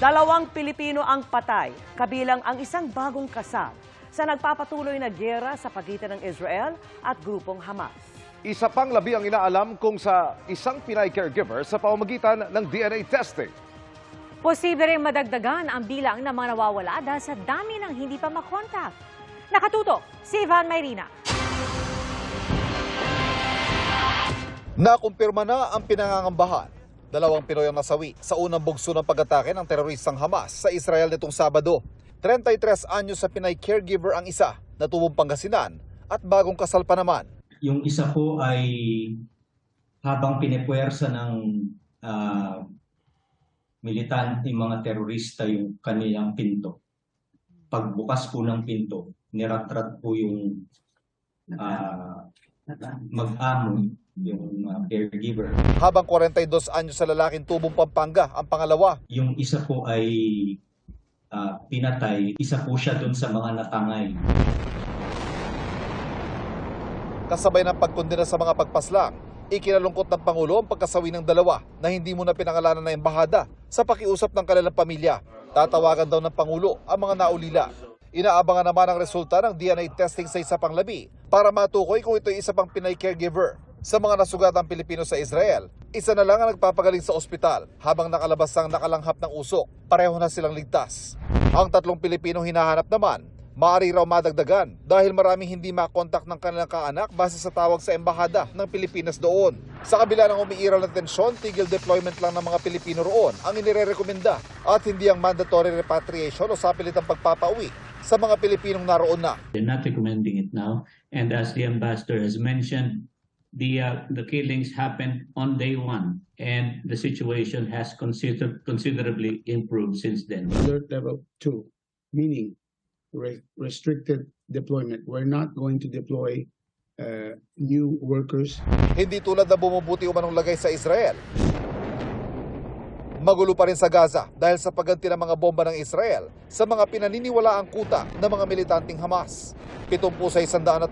Dalawang Pilipino ang patay, kabilang ang isang bagong kasal sa nagpapatuloy na gyera sa pagitan ng Israel at grupong Hamas. Isa pang labi ang inaalam kung sa isang Pinay caregiver sa pamamagitan ng DNA testing. Posible rin madagdagan ang bilang ng mga nawawala dahil sa dami ng hindi pa makontak. Nakatutok, si Ivan Mayrina. Nakumpirma na ang pinangangambahan. Dalawang Pinoy ang nasawi sa unang bugso ng pag-atake ng teroristang Hamas sa Israel nitong Sabado. 33 anyo sa Pinay caregiver ang isa na tubong Pangasinan at bagong kasal pa naman. Yung isa po ay habang pinipwersa ng ah, militan yung mga terorista yung kanilang pinto. Pagbukas po ng pinto, niratrat po yung ah, mag-amo, yung ah, caregiver. Habang 42 anyo sa lalaking tubong Pampanga ang pangalawa. Yung isa po ay ah, pinatay, isa po siya dun sa mga natangay. Kasabay ng pagkondena sa mga pagpaslang, ikinalungkot ng Pangulo ang pagkasawi ng dalawa na hindi muna pinangalanan ng embahada sa pakiusap ng kanilang pamilya. Tatawagan daw ng Pangulo ang mga naulila. Inaabangan naman ang resulta ng DNA testing sa isa pang labi para matukoy kung ito isa pang Pinay caregiver. Sa mga nasugatang Pilipino sa Israel, isa na lang ang nagpapagaling sa ospital habang nakalabas ang nakalanghap ng usok. Pareho na silang ligtas. Ang tatlong Pilipinong hinahanap naman, maaari raw madagdagan dahil maraming hindi makontak ng kanilang kaanak base sa tawag sa embahada ng Pilipinas doon. Sa kabila ng umiiral na tensyon, tigil deployment lang ng mga Pilipino roon ang inirerekomenda at hindi ang mandatory repatriation o sapilitang pagpapauwi sa mga Pilipinong naroon na. They're not recommending it now. And as the ambassador has mentioned, the uh, the killings happened on day one, and the situation has consider- considerably improved since then. alert level two, meaning re- restricted deployment. We're not going to deploy uh, new workers Hindi tulad na bumubuti umanong lagay sa Israel. Magulo pa rin sa Gaza dahil sa pagganti ng mga bomba ng Israel sa mga pinaniniwalaang kuta ng mga militanteng Hamas. Pitong po sa 137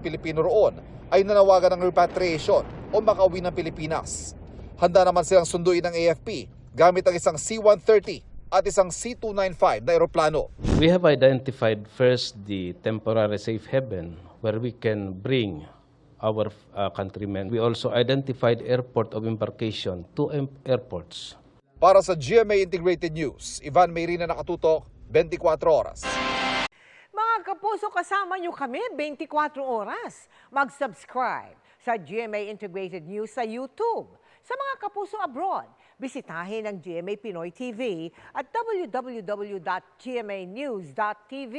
Pilipino roon ay nanawagan ng repatriation o makauwi ng Pilipinas. Handa naman silang sunduin ng AFP gamit ang isang C-130 at isang C-295 na eroplano. We have identified first the temporary safe haven where we can bring our uh, countrymen. We also identified airport of embarkation, two airports. Para sa GMA Integrated News, Ivan Mayrina nakatutok, 24 oras. Mga kapuso, kasama nyo kami 24 oras. Mag-subscribe sa GMA Integrated News sa YouTube. Sa mga kapuso abroad, bisitahin ang GMA Pinoy TV at www.gmanews.tv.